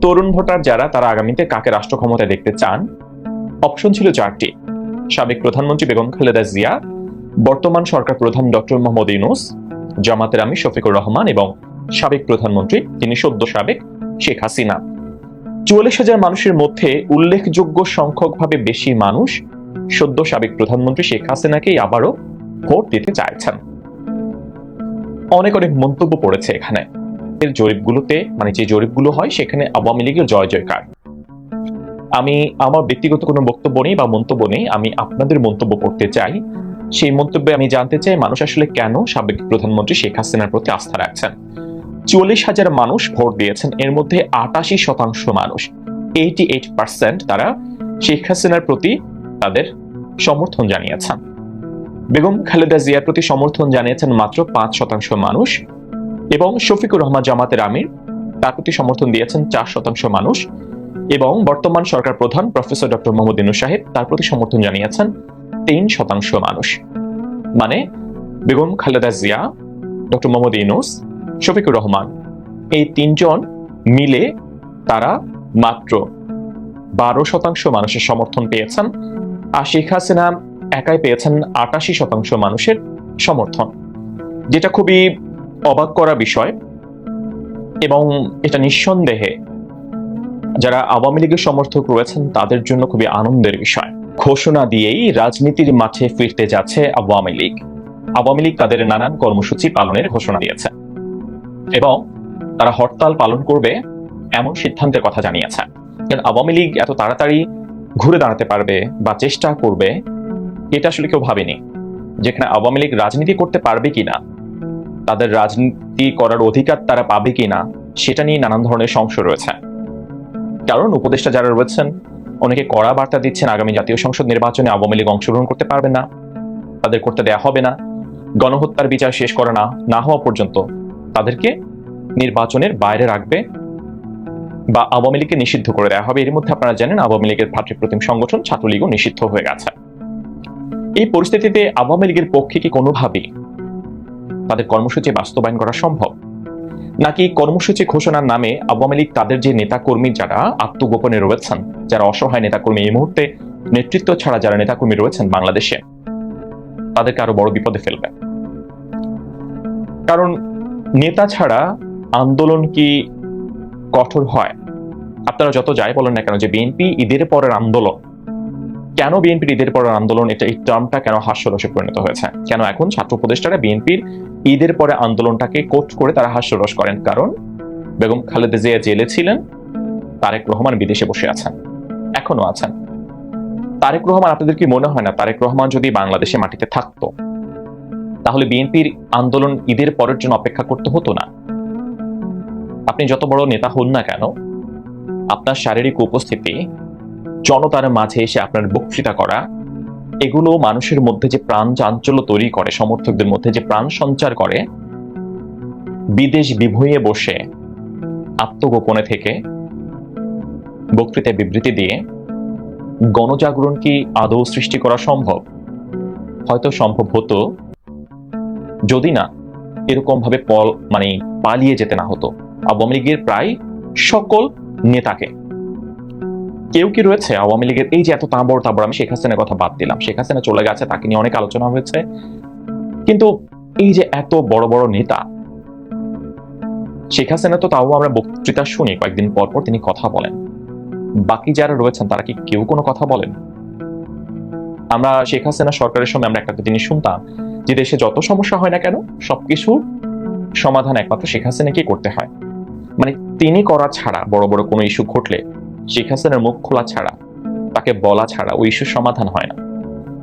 তরুণ voter যারা, তারা আগামীতে কাকে রাষ্ট্র ক্ষমতায় দেখতে চান? অপশন ছিল চারটি। সাবেক প্রধানমন্ত্রী বেগম খালেদা জিয়া, বর্তমান সরকার প্রধান ডক্টর মোহাম্মদ ইউনুস, জামাতের আমি শফিকুর রহমান এবং সাবেক প্রধানমন্ত্রী তিনি সদ্য সাবেক শেখ হাসিনা। চুয়াল্লিশ হাজার মানুষের মধ্যে উল্লেখযোগ্য সংখ্যকভাবে বেশি মানুষ সদ্য সাবেক প্রধানমন্ত্রী শেখ হাসিনাকেই আবারও ভোট দিতে চাইছেন। অনেক অনেক মন্তব্য পড়েছে এখানে। জরিপগুলোতে মানে যে জরিপগুলো হয়, সেখানে আওয়ামী লীগের জয় জয়কার। আমি আমার ব্যক্তিগত কোনো বক্তব্য নেই বা মন্তব্য নেই, আমি আপনাদের মন্তব্য পড়তে চাই। সেই মন্তব্যে আমি জানতে চাই, মানুষ আসলে কেন সাবেক প্রধানমন্ত্রী শেখ হাসিনার প্রতি আস্থা রাখছেন? চুয়াল্লিশ হাজার মানুষ ভোট দিয়েছেন, এর মধ্যে আটাশি শতাংশ মানুষ এইটি এইট পার্সেন্ট তারা শেখ হাসিনার প্রতি তাদের সমর্থন জানিয়েছেন। বেগম খালেদা জিয়ার প্রতি সমর্থন জানিয়েছেন মাত্র পাঁচ শতাংশ মানুষ এবং শফিকুর রহমান জামাতের আমির, তার প্রতি সমর্থন দিয়েছেন চার শতাংশ মানুষ এবং বর্তমান সরকার প্রধান প্রফেসর ডক্টর মোহাম্মদ ইনু সাহেব তার প্রতি সমর্থন জানিয়েছেন তিন শতাংশ মানুষ। মানে বেগম খালেদা জিয়া, ডক্টর মোহাম্মদ ইনুস, শফিকুর রহমান, এই তিনজন মিলে তারা মাত্র বারো শতাংশ মানুষের সমর্থন পেয়েছেন আর শেখ হাসিনা একাই পেয়েছেন আটাশি শতাংশ মানুষের সমর্থন, যেটা খুবই অবাক করা বিষয় এবং এটা নিঃসন্দেহে যারা আওয়ামী লীগের সমর্থক রয়েছেন, তাদের জন্য খুবই আনন্দের বিষয়। ঘোষণা দিয়েই রাজনীতির মাঠে ফিরতে যাচ্ছে আওয়ামী লীগ। আওয়ামী লীগ তাদের নানান কর্মসূচি পালনের ঘোষণা দিয়েছে এবং তারা হরতাল পালন করবে এমন সিদ্ধান্তের কথা জানিয়েছে। কারণ আওয়ামী লীগ এত তাড়াতাড়ি ঘুরে দাঁড়াতে পারবে বা চেষ্টা করবে, এটা আসলে কেউ ভাবেনি। যেখানে আওয়ামী লীগ রাজনীতি করতে পারবে কিনা তাদের রাজনীতি করার অধিকার তারা পাবে কিনা, সেটা নিয়ে নানান ধরনের সংশয় রয়েছে। কারণ উপদেষ্টা যারা রয়েছেন, অনেকে কড়া বার্তা দিচ্ছেন আগামী জাতীয় সংসদ নির্বাচনে আওয়ামী লীগ অংশগ্রহণ করতে পারবে না, তাদের করতে দেয়া হবে না, গণহত্যার বিচার শেষ করা না না হওয়া পর্যন্ত তাদেরকে নির্বাচনের বাইরে রাখবে বা আওয়ামী লীগকে নিষিদ্ধ করে দেওয়া হবে। এর মধ্যে আপনারা জানেন আওয়ামী লীগের ভাতৃপ্রতিম সংগঠন ছাত্রলীগও নিষিদ্ধ হয়ে গেছে। এই পরিস্থিতিতে আওয়ামী লীগের পক্ষে কি কোনোভাবেই তাদের কর্মসূচি বাস্তবায়ন করা সম্ভব। নাকি কর্মসূচি ঘোষণার নামে আওয়ামী লীগ তাদের যে নেতাকর্মী যারা আত্মগোপনে রয়েছেন, যারা অসহায় নেতাকর্মী এই মুহূর্তে নেতৃত্ব ছাড়া যারা নেতাকর্মী রয়েছেন বাংলাদেশে, তাদেরকে আরও বড় বিপদে ফেলবে। কারণ নেতা ছাড়া আন্দোলন কি কঠোর হয়? আপনারা যত যাই বলেন না কেন যে বিএনপি ঈদের পরের আন্দোলন কেন বিএনপির ঈদের পরের আন্দোলন এটা এই টার্মটা কেন হাস্যরসে পরিণত হয়েছে? কেন এখন ছাত্র উপদেষ্টারা বিএনপির ঈদের পরে আন্দোলনটাকে কোট করে তারা হাস্যরস করেন? কারণ বেগম খালেদা জিয়া জেলে ছিলেন, তারেক রহমান বিদেশে বসে আছেন এখনও আছেন। তারেক রহমান, আপনাদের কি মনে হয় না, তারেক রহমান যদি বাংলাদেশে মাটিতে থাকতো, তাহলে বিএনপির আন্দোলন ঈদের পরের জন্য অপেক্ষা করতে হতো না? আপনি যত বড় নেতা হন না কেন, আপনার শারীরিক উপস্থিতি জনতার মাঝে এসে আপনার বক্তৃতা করা, এগুলো মানুষের মধ্যে যে প্রাণ চাঞ্চল্য তৈরি করে, সমর্থকদের মধ্যে যে প্রাণ সঞ্চার করে, বিদেশ বিভুঁয়ে বসে, আত্মগোপনে থেকে, বক্তৃতায় বিবৃতি দিয়ে গণজাগরণ কি আদৌ সৃষ্টি করা সম্ভব? হয়তো সম্ভব হতো, যদি না এরকম ভাবে পল মানে পালিয়ে যেতে না হতো। আওয়ামী লীগের প্রায় সকল নেতাকে কেউ কি রয়েছে? আওয়ামী লীগের এই যে এত তাঁবড় তাঁবড়, আমি শেখ হাসিনার কথা বাদ দিলাম। শেখ হাসিনা চলে গেছে, তাকে নিয়ে অনেক আলোচনা হয়েছে। কিন্তু এই যে এত বড় বড় নেতা, শেখ হাসিনা তো তাও আমরা বক্তৃতা শুনি, কয়েকদিন পর পর তিনি কথা বলেন। বাকি যারা রয়েছেন, তারা কি কেউ কোনো কথা বলেন? আমরা শেখ হাসিনা সরকারের সময় আমরা একটা জিনিস শুনতাম, যে দেশে যত সমস্যা হয় না কেন সবকিছু সমাধান একমাত্র শেখ হাসিনাকে করতে হয়। মানে তিনি করা ছাড়া বড় বড় কোনো ইস্যু ঘটলে শেখ হাসিনার মুখ খোলা ছাড়া, তাকে বলা ছাড়া ওই ইস্যুর সমাধান হয় না।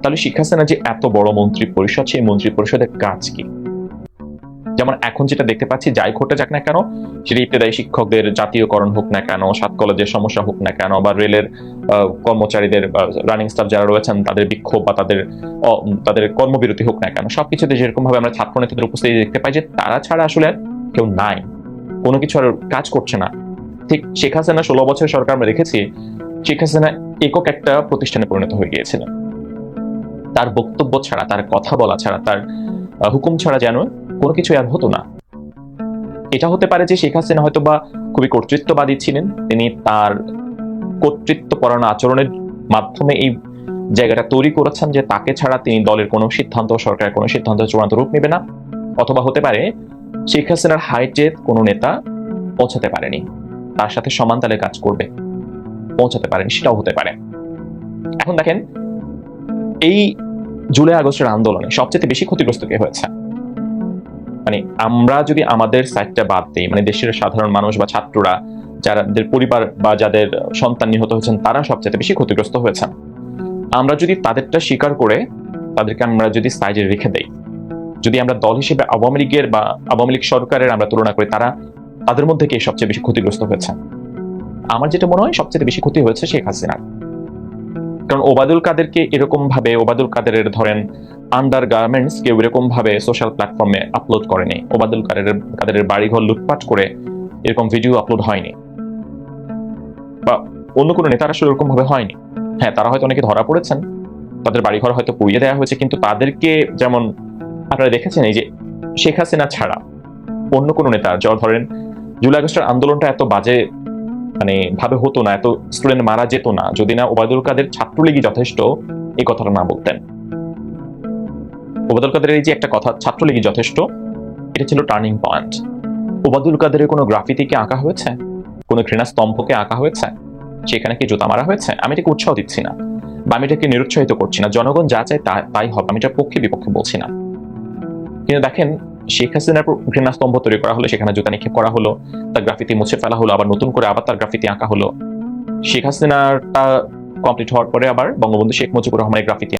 তাহলে শেখ হাসিনা যে এত বড় মন্ত্রী পরিষদ, সেই মন্ত্রী পরিষদের কাজ কি? যেমন এখন যেটা দেখতে পাচ্ছি, যাই ঘটে যাক না কেন, সেটা ইবতেদায়ী শিক্ষকদের জাতীয়করণ হোক না কেন, সাত কলেজের সমস্যা হোক না কেন, বা রেলের কর্মচারীদের রানিং স্টাফ যারা রয়েছেন, তাদের বিক্ষোভ বা তাদের তাদের কর্মবিরতি হোক না কেন, সবকিছুতে যেরকম ভাবে আমরা ছাত্র নেতাদের উপস্থিতি দেখতে পাই যে তারা ছাড়া আসলে কেউ নাই। কোনো কিছু আর কাজ করছে না। ঠিক শেখ হাসিনা ষোলো বছর সরকার আমরা দেখেছি, শেখ হাসিনা একক একটা প্রতিষ্ঠানে পরিণত হয়ে গিয়েছিলেন। তার বক্তব্য ছাড়া, তার কথা বলা ছাড়া, তার হুকুম ছাড়া যেন কোনো কিছু আর হতো না। এটা হতে পারে যে শেখ হাসিনা হয়তো বা খুবই কর্তৃত্ববাদী ছিলেন, তিনি তার কর্তৃত্ব পরায়ণ আচরণের মাধ্যমে এই জায়গাটা তৈরি করেছেন যে তাকে ছাড়া তিনি দলের কোনো সিদ্ধান্ত, সরকারের কোনো সিদ্ধান্ত চূড়ান্ত রূপ নেবে না। অথবা হতে পারে শেখ হাসিনার হাইটে কোনো নেতা পৌঁছাতে পারেনি। তার সাথে সমান তালে কাজ করবে। পৌঁছাতে পারেনি, সেটাও হতে পারে। এখন দেখেন, এই জুলাই আগস্টের আন্দোলনে সবচেয়ে বেশি ক্ষতিগ্রস্ত কে হয়েছে? মানে আমরা যদি আমাদের সাইডটা বাদ দিই মানে দেশের সাধারণ মানুষ বা ছাত্ররা, যাদের পরিবার বা যাদের সন্তান নিহত হয়েছেন, তারা সবচেয়ে বেশি ক্ষতিগ্রস্ত হয়েছেন আমরা যদি তাদেরটা স্বীকার করে, তাদেরকে আমরা যদি সাইডে রেখে দেই, যদি আমরা দল হিসেবে আওয়ামী লীগের বা আওয়ামী লীগ সরকারের আমরা তুলনা করি, তারা তাদের মধ্যে কে সবচেয়ে বেশি ক্ষতিগ্রস্ত হয়েছে? আমার যেটা মনে হয়, সবচেয়ে বেশি ক্ষতি হয়েছে শেখ হাসিনার কারণ ওবায়দুল কাদেরকে এরকম ভাবে ওবায়দুল কাদেরের ধরেন আন্ডার গার্মেন্টস কেউ এরকম ভাবে সোশ্যাল প্ল্যাটফর্মে আপলোড করেনি। ওবায়দুল কাদের কাদেরের বাড়িঘর লুটপাট করে এরকম ভিডিও আপলোড হয়নি। বা অন্য কোনো নেতারা আসলে এরকম ভাবে হয়নি। হ্যাঁ তারা হয়তো অনেকে ধরা পড়েছেন। তাদের বাড়িঘর হয়তো পুড়িয়ে দেওয়া হয়েছে, কিন্তু তাদেরকে যেমন আপনারা দেখেছেন, এই যে শেখ হাসিনা ছাড়া অন্য কোনো নেতা যা ধরেন জুলাই আগস্টের আন্দোলনটা এত বাজে মানে ভাবে হতো না, এত স্টুডেন্ট মারা যেত না, যদি না ওবায়দুল কাদের ছাত্রলীগই যথেষ্ট, এই কথাটা না বলতেন। ওবায়দুল কাদের এই যে একটা কথা, ছাত্রলীগই যথেষ্ট, এটা ছিল টার্নিং পয়েন্ট ওবায়দুল কাদেরের কোনো গ্রাফিতিকে আঁকা হয়েছে? কোনো ঘৃণা স্তম্ভকে আঁকা হয়েছে? সেখানে কি জুতা মারা হয়েছে? আমি এটাকে উৎসাহ দিচ্ছি না, বা আমি এটাকে নিরুৎসাহিত করছি না, জনগণ যা চায় তাই হবে, আমি এটার পক্ষে বিপক্ষে বলছি না। কিন্তু দেখেন শেখ হাসিনার উপর ঘৃণাস্তম্ভ তৈরি করা হলো, সেখানে জুতা নিক্ষেপ করা হলো, তার গ্রাফিতি মুছে ফেলা হলো, আবার নতুন করে আবার তার গ্রাফিতি আঁকা হলো। শেখ হাসিনারটা কমপ্লিট হওয়ার পরে আবার বঙ্গবন্ধু শেখ মুজিবুর রহমানের গ্রাফিতি